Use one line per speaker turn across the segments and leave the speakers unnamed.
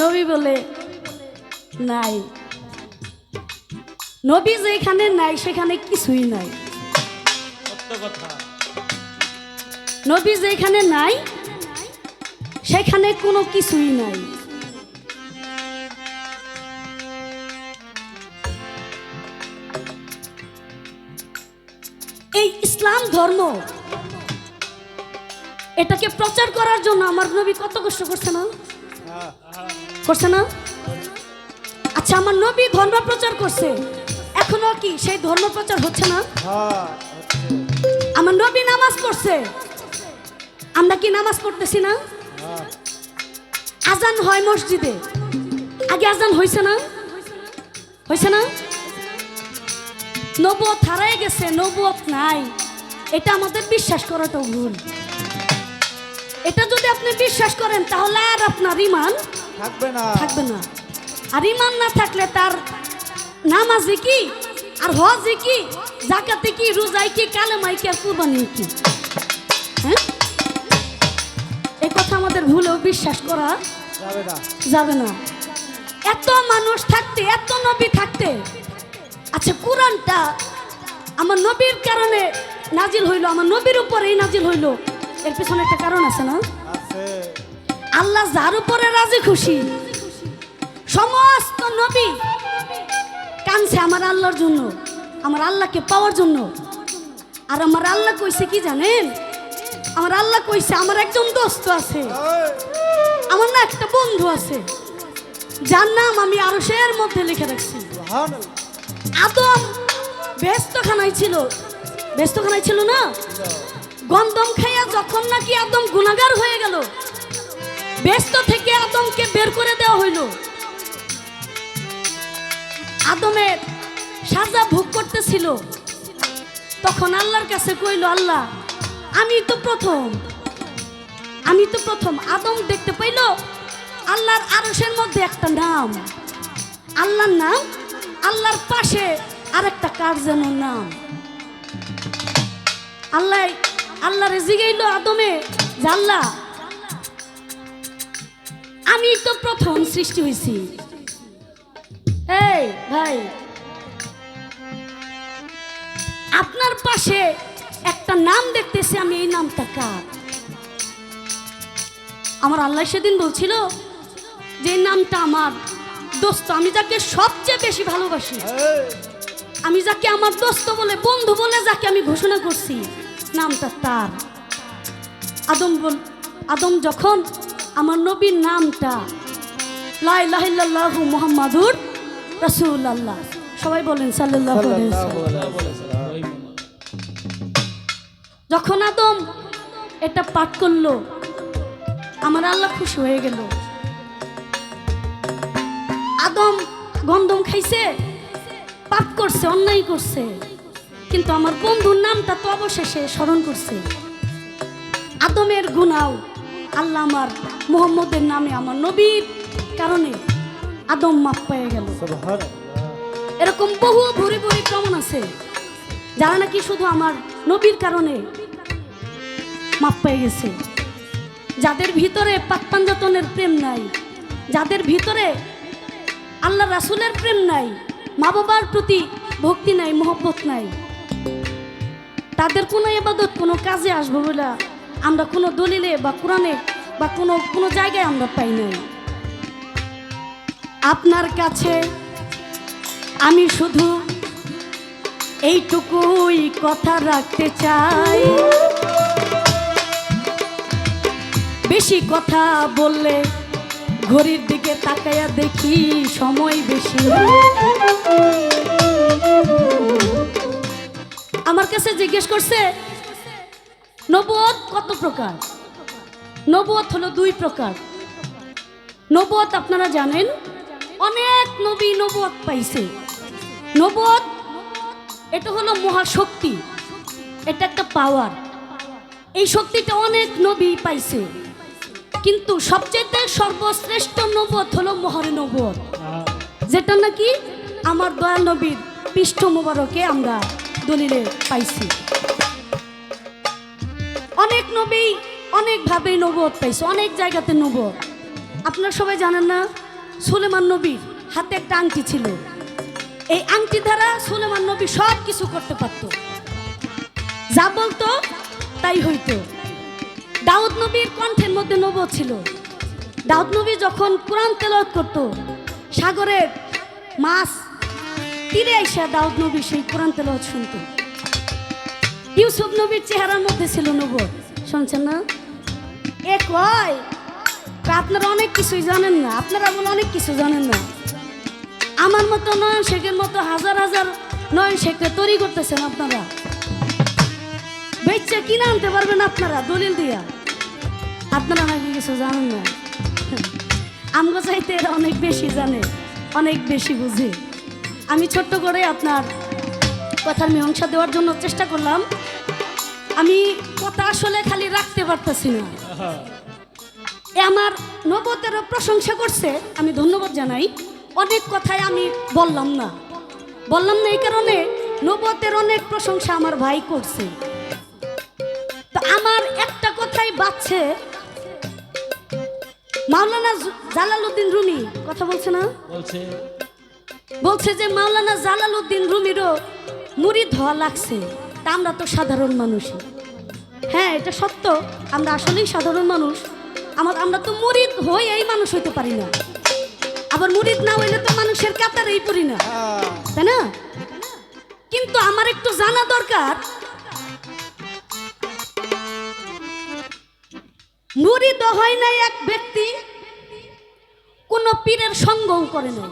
নবী বলে নাই। নবী যেখানে নাই সেখানে কিছুই নাই। নবী যেখানে নাই সেখানে কোনো কিছুই নাই। এই ইসলাম ধর্ম এটাকে প্রচার করার জন্য আমার নবী কত কষ্ট করছে না? করছে না? আচ্ছা আমার নবী ধর্ম প্রচার করছে। এখনও কি সেই ধর্ম প্রচার হচ্ছে না? আমার নবী নামাজ পড়ছে। আমরা কি নামাজ পড়তেছি না? আজান হয় মসজিদে। আগে আজান হয়েছে না? হয়েছে না? নবুয়ত হারাই গেছে, নবুয়ত নাই। এটা আমাদের বিশ্বাস করাটা ভুল। এটা যদি আপনি বিশ্বাস করেন, তাহলে আর আপনার ইমান
থাকবে না।
থাকবে না। আর ইমান না থাকলে তার নামাজে কি? আর হজে কি? জাকাতে কি? রোজাই কি? কালেমাই কি? আর কুরবানি কি? হ্যাঁ? এই কথা আমাদের ভুলেও বিশ্বাস করা
যাবে না।
যাবে না। এত মানুষ থাকতে এত নবী থাকতে। আচ্ছা কোরআনটা আমার নবীর কারণে নাজিল হইল আমার নবীর উপরেই নাজিল হইল। এর পেছনে একটা কারণ আছে না?
আছে।
আল্লাহ যার উপরে রাজি খুশি। সমস্ত নবী কানছে আমার আল্লাহর জন্য, আমার আল্লাহকে পাওয়ার জন্য। আর আমার আল্লাহ কইছে কি জানেন? আমার আল্লাহ কইছে, আমার একজন দোস্ত আছে। আমার না একটা বন্ধু আছে, যার নাম আমি আরশের মধ্যে লিখে রাখছি। আদম ব্যস্তখানায় ছিল। ব্যস্তখানায় ছিল না? গন্ধম খাইয়া যখন নাকি একদম গুণাগার হয়ে গেল ব্যস্ত থেকে আদমকে বের করে দেওয়া হইল। আদমের সাজা ভোগ করতেছিল। তখন আল্লাহর কাছে কইল, আল্লাহ, আমি তো প্রথম, আমি তো প্রথম আদম দেখতে পাইল আল্লাহর আরসের মধ্যে একটা নাম। আল্লাহর নাম, আল্লাহর পাশে আরেকটা কার যেন নাম। আল্লাহ আল্লাহ জিগাইল আদমে যে, আল্লাহ আমি তো প্রথম সৃষ্টি হয়েছি ভাই, আপনার পাশে একটা নাম দেখতেছি, আমি এই নামটা কার? আমার আল্লাহ সেদিন বলছিল যে নামটা আমার দোস্ত, আমি যাকে সবচেয়ে বেশি ভালোবাসি, আমি যাকে আমার দোস্ত বলে, বন্ধু বলে যাকে আমি ঘোষণা করছি, নামটা তার। আদম বল আদম যখন আমার নবীর নামটা। লাইলাহিল্লাহু মুহাম্মাদুর রাসূলুল্লাহ। সবাই বলেন সাল্লাল্লাহু আলাইহি যখন আদম এটা পাঠ করল আমার আল্লাহ খুশি হয়ে গেল। আদম গন্ধম খাইছে পাপ করছে অন্যায় করছে। কিন্তু আমার বন্ধুর নামটা তো অবশেষে স্মরণ করছে। আদমের গুনাও আল্লাহ আমার মোহাম্মদের নামে আমার নবীর কারণে আদম মাপ পেয়ে গেল। এরকম বহু ভুরি ভুরি প্রমাণ আছে। যারা নাকি শুধু আমার নবীর কারণে মাপ পেয়ে গেছে। যাদের ভিতরে পাকপাঞ্জাতনের প্রেম নাই যাদের ভিতরে আল্লাহ রাসুলের প্রেম নাই মা বাবার প্রতি ভক্তি নাই মহব্বত নাই তাদের কোনো এবাদত কোনো কাজে আসব বলে আমরা কোনো দলিলে বা কোরআনে বা কোনো কোনো জায়গায় আমরা পাই নাই। আপনার কাছে আমি শুধু এইটুকুই কথা রাখতে চাই। বেশি কথা বললে ঘড়ির দিকে তাকায়া দেখি সময় বেশি। আমার কাছে জিজ্ঞেস করছে নবুয়ত কত প্রকার? নবুয়ত হলো দুই প্রকার। নবুয়ত আপনারা জানেন, অনেক নবী নবুয়ত পাইছে। নবুয়ত এটা হলো মহাশক্তি, এটা একটা পাওয়ার এই শক্তিটা অনেক নবী পাইছে। কিন্তু সবচেয়ে সর্বশ্রেষ্ঠ নবত হলো মহর নবত যেটা নাকি আমার দয়াল নবীর পৃষ্ঠ মোবারকে আমরা দলিলে পাইছি। অনেক নবী অনেকভাবে নবত পাইছে, অনেক জায়গাতে নবত আপনারা সবাই জানেন না, সুলেমান নবীর হাতে একটা আংটি ছিল। এই আংটি দ্বারা সুলেমান নবী সব কিছু করতে পারত। যা বলতো তাই হইতো। দাউদ নবীর কণ্ঠের মধ্যে নবত ছিল। দাউদ নবী যখন কোরআন তেলাওয়াত করত, সাগরের মাছ, তীরে আইসা দাউদ নবী সেই কোরআন তেলাওয়াত শুনত। ইউসুফ নবীর চেহারার মধ্যে ছিল নবত শুনছেন না? এ কয়? আপনারা অনেক কিছুই জানেন না। আপনারা বলে অনেক কিছু জানেন না। আমার মতো নয়ন শেখের মতো হাজার হাজার নয়ন শেখকে তৈরি করতেছেন আপনারা। বেচে কিনে আনতে পারবেন আপনারা, দলিল দিয়া। আপনারা নাকি কিছু জানেন না? আমগো চাইতে এরা অনেক বেশি জানে, অনেক বেশি বুঝে। আমি ছোট্ট করে আপনার কথার মীমাংসা দেওয়ার জন্য চেষ্টা করলাম। আমি কথা আসলে খালি রাখতে পারতেছি না। এ আমার নবতেরও প্রশংসা করছে আমি ধন্যবাদ জানাই। অনেক কথাই আমি বললাম না। বললাম না এই কারণে নবতের অনেক প্রশংসা আমার ভাই করছে। তো আমার একটা কথাই বাচ্ছে মাওলানা জালালউদ্দিন রুমি কথা বলছে না?
বলছে।
বলছে যে মাওলানা জালালউদ্দিন রুমিরও মুড়ি ধোয়া লাগছে, তা আমরা তো সাধারণ মানুষই। হ্যাঁ এটা সত্য, আমরা আসলেই সাধারণ মানুষ। আমার, আমরা তো মুরিদ হই এই মানুষ হইতে পারি না। আবার মুরিদ না হইলে তো মানুষের কাতারেই পড়ি না। তাই না? কিন্তু আমার একটু জানা দরকার। মুরিদ হয় না এক ব্যক্তি, কোনো পীরের সঙ্গও করে নাই।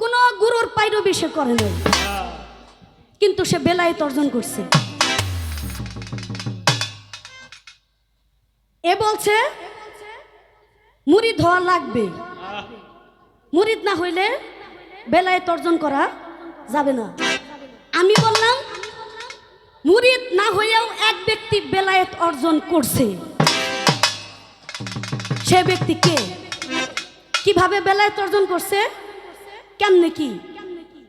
কোনো গুরুর পাইরবি সে করে নাই। কিন্তু সে বেলায়েত অর্জন করছে। এ বলছে, মুরিদ হওয়া লাগবে। মুরিদ না হইলে বেলায়েত অর্জন করা যাবে না। আমি বললাম, মুরিদ না হইয়াও এক ব্যক্তি বেলায়েত অর্জন করছে। সে ব্যক্তি কে? কীভাবে বেলায়েত অর্জন করছে? কেমনে কি?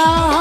নবী